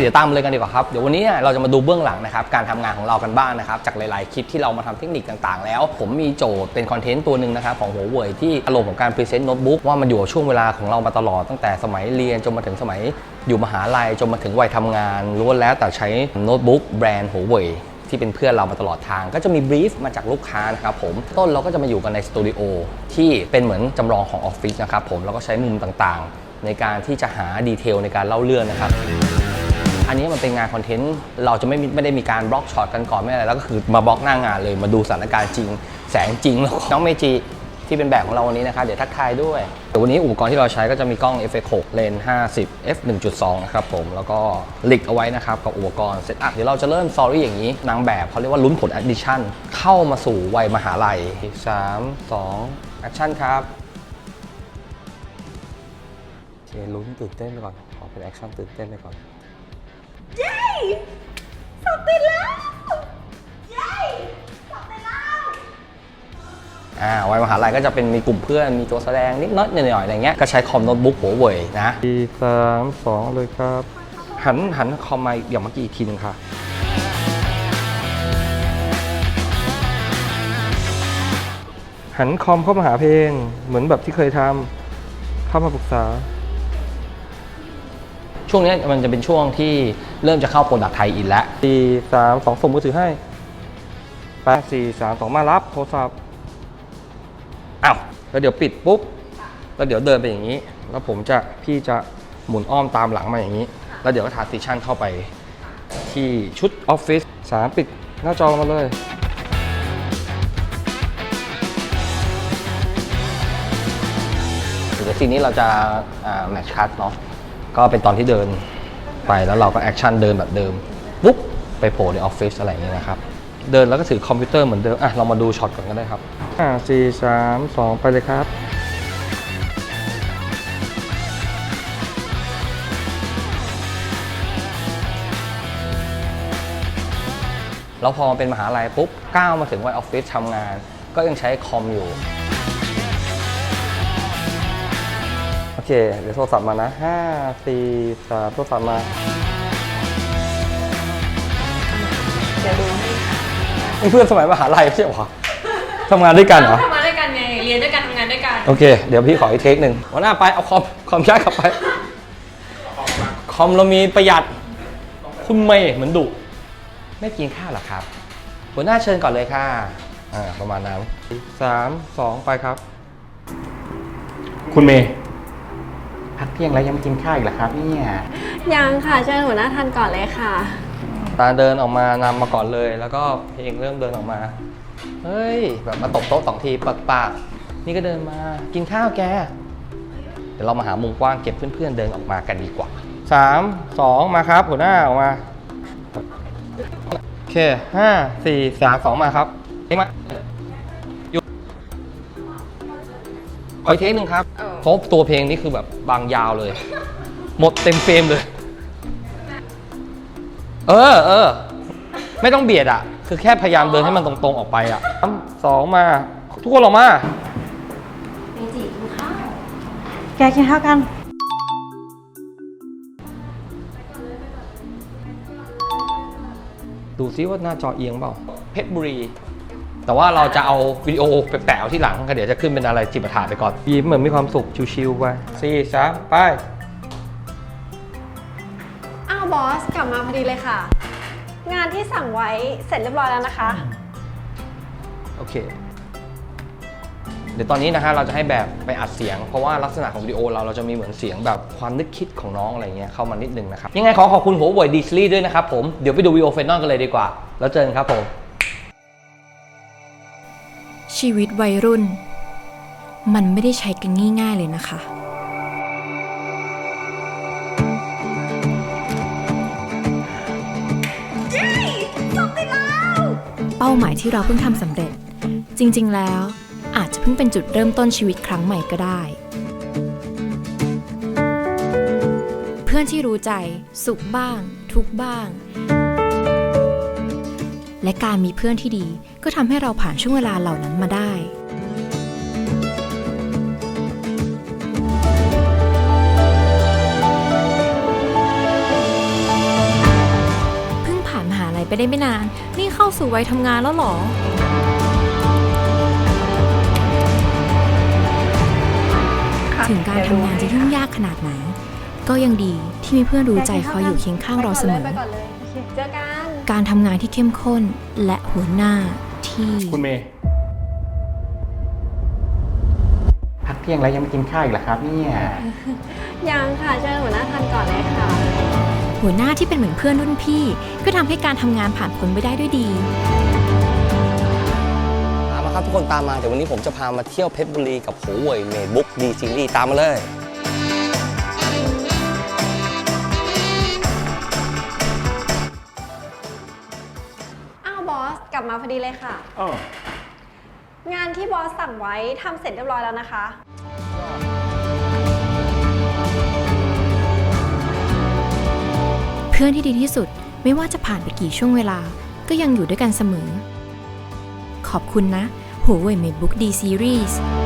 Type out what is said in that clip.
เดี๋ยวตามมาเลยกันดีกว่าครับเดี๋ยววันนี้เราจะมาดูเบื้องหลังนะครับการทำงานของเรากันบ้างนะครับจากหลายๆคลิปที่เรามาทำเทคนิคต่างๆ แล้ว ผมมีโจทย์เป็นคอนเทนต์ตัวหนึ่งนะครับของหัวเว่ยที่อารมณ์ของการพรีเซนต์โน้ตบุ๊กว่ามันอยู่ช่วงเวลาของเรามาตลอดตั้งแต่สมัยเรียนจนมาถึงสมัยอยู่มหาลัยจนมาถึงวัยทำงานล้วนแล้วแต่ใช้โน้ตบุ๊กแบรนด์หัวเว่ยที่เป็นเพื่อนเรามาตลอดทาง ก็จะมีบรีฟมาจากลูกค้านะครับผมต้นเราก็จะมาอยู่กันในสตูดิโอที่เป็นเหมือนจำลองของออฟฟิศนะครับผมแล้วก็ใช้มุมต่างๆ ในการที่จะหาดีเทลในการเล่าเรื่องนะครับ อันนี้มันเป็นงานคอนเทนต์เราจะไม่ไม่ได้มีการบล็อกช็อตกันก่อนไม่อะไรแล้วก็คือมาบล็อกหน้างานเลยมาดูสถานการณ์จริง แสงจริงแล้วน้องเมจิที่เป็นแบบของเราวันนี้นะครับเดี๋ยวทักทายด้วยเดี๋ยววันนี้อุปกรณ์ที่เราใช้ก็จะมีกล้อง f 6เลนส์50 f 1.2นะครับผมแล้วก็ลิกเอาไว้นะครับกับอุปกรณ์เซตอัพเดี๋ยวเราจะเริ่มสตอรี่อย่างนี้นางแบบเขาเรียกว่าลุ้นผลแอดดิชั่นเข้ามาสู่วัยมหาลัย3 2แอคชั่นครับโอเคลุ้นตื่นเต้นไปก่อนขอเป็นแอคชั่นตื่นเต้นไปก่อน เย้สอบติดแล้วเย้สอบติดแล้วอ่าวัยมหาลัยก็จะเป็นมีกลุ่มเพื่อนมีตัวแสดงนิดน้อยหน่อยๆอะไรเงี้ยก็ใช้คอมโน้ตบุ๊กหัวเว่ยนะสี่สามสองเลยครับ หันหันคอมมาอย่างเมื่อกี้อีกทีหนึงค่ะ หันคอมเข้ามาหาเพลงเหมือนแบบที่เคยทำเข้ามาปรึกษา ช่วงนี้มันจะเป็นช่วงที่เริ่มจะเข้าโปรดักไทยอินแล้ว สี่สามสองส่งมือถือให้แปดสี่สามสองมารับโทรศัพท์อ้าวแล้วเดี๋ยวปิดปุ๊บ แล้วเดี๋ยวเดินไปอย่างนี้ แล้วผมจะพี่จะหมุนอ้อมตามหลังมาอย่างนี้ แล้วเดี๋ยวก็ทาติชันเข้าไป ที่ชุดออฟฟิศสามปิดหน้าจอมาเลย เดี๋ยวซีนนี้เราจะแมทช์คัทเนาะ ก็เป็นตอนที่เดินไปแล้วเราก็แอคชั่นเดินแบบเดิมปุ๊บไปโผล่ในออฟฟิศอะไรอย่างเงี้ยนะครับ เดินแล้วก็ถือคอมพิวเตอร์เหมือนเดิมอะเรามาดูช็อตก่อนก็ได้ครับห้าสี่สามสองไปเลยครับแล้วพอมาเป็นมหาลัยปุ๊บก้าวมาถึงวัยออฟฟิศทำงาน ก็ยังใช้คอมอยู่ เค เดี๋ยวโทรศัพท์มานะห้าสี่สามโทรศัพท์มาเดี๋ยวดูให้ค่ะนี่เพื่อนสมัยมหาลัยไม่ใช่เหรอทำงานด้วยกันเหรอ ทำงานด้วยกันไง เรียนด้วยกันทำงานด้วยกัน โอเค เดี๋ยวพี่ขออีกเทคหนึ่งหัวหน้าไป เอาคอม คอมย้ายกลับไป คอมเรามีประหยัด คุณเมย์เหมือนดุ ไม่กินข้าวเหรอครับ หัวหน้าเชิญก่อนเลยค่ะ อ่า ประมาณนั้นสามสองไปครับ คุณเมย์ พักเที่ยงแล้วยังไม่กินข้าวอีกเหรอครับเนี่ยยังค่ะเชิญหัวหน้าทันก่อนเลยค่ะ ตาเดินออกมานำมาก่อนเลย แล้วก็เพลงเริ่มเดินออกมา เฮ้ย แบบมาตบโต๊ะสองทีปากปากๆนี่ก็เดินมากินข้าวแก เดี๋ยวเรามาหามุมกว้างเก็บเพื่อนๆเดินออกมากันดีกว่าสามสองมาครับ หัวหน้าออกมาโอเคห้าสี่สามสองมาครับเอ็งมาหยุดขออีกเทคหนึ่งครับเออ เพราะตัวเพลงนี่คือแบบบางยาวเลย หมดเต็มเฟรมเลย เออเออไม่ต้องเบียดอะ คือแค่พยายามเดินให้มันตรงๆออกไปอะสามสองมา ทุกคนออกมาแกกินข้าวกัน ดูซิว่าหน้าจอเอียงเปล่า เพชรบุรี แต่ว่าเราจะเอาวิดีโอไปแปะเอาที่หลังก็เดี๋ยวจะขึ้นเป็นอะไรจิบถาไปก่อนยิ้มเหมือนมีความสุขชิวๆไปสี่สามไป อ้าวบอสกลับมาพอดีเลยค่ะ งานที่สั่งไว้เสร็จเรียบร้อยแล้วนะคะ โอเค เดี๋ยวตอนนี้นะฮะเราจะให้แบบไปอัดเสียง เพราะว่าลักษณะของวิดีโอเราเราจะมีเหมือนเสียงแบบความนึกคิดของน้องอะไรเงี้ยเข้ามานิดนึงนะครับ ยังไงขอขอบคุณหัวเว่ยดีสลีด้วยนะครับผม เดี๋ยวไปดูวิดีโอเฟนนอนกันเลยดีกว่า แล้วเจอกันครับผม ชีวิตวัยรุ่น มันไม่ได้ใช้กันง่าย ๆ เลยนะคะเย้สอบติดแล้วเป้าหมายที่เราเพิ่งทำสำเร็จ จริง ๆ แล้วอาจจะเพิ่งเป็นจุดเริ่มต้นชีวิตครั้งใหม่ก็ได้ เพื่อนที่รู้ใจ สุขบ้าง ทุกข์บ้าง และการมีเพื่อนที่ดี ก็ทำให้เราผ่านช่วงเวลาเหล่านั้นมาได้ได้ไม่นาน นี่เข้าสู่วัยทำงานแล้วเหรอถึงการทำงานจะยุ่งยากขนาดไหน ก็ยังดีที่มีเพื่อนรู้ใจคอยอยู่เคียงข้างเราเสมอไป ก่อนเลยไปก่อนเลยโอเคเจอกันการทำงานที่เข้มข้นและหัวหน้าที่ คุณเมย์พักเที่ยงแล้วยังไม่กินข้าวอีกเหรอครับเนี่ยยังค่ะเชิญหัวหน้าทานก่อนเลยค่ะ หัวหน้าที่เป็นเหมือนเพื่อนรุ่นพี่ ก็ทำให้การทำงานผ่านพ้นไปได้ด้วยดี ตามมาครับทุกคนตามมาเดี๋ยววันนี้ผมจะพามาเที่ยวเพชรบุรีกับโหเว่ยเมดบุ๊กดีซีรีส์ตามมาเลย อดีเลยค่ะอ้องานที่บอสสั่งไว้ทำเสร็จเรียบร้อยแล้วนะคะ เพื่อนที่ดีที่สุดไม่ว่าจะผ่านไปกี่ช่วงเวลา ก็ยังอยู่ด้วยกันเสมอ ขอบคุณนะหัวเว่ยเมดบุ๊กดีซีรีส์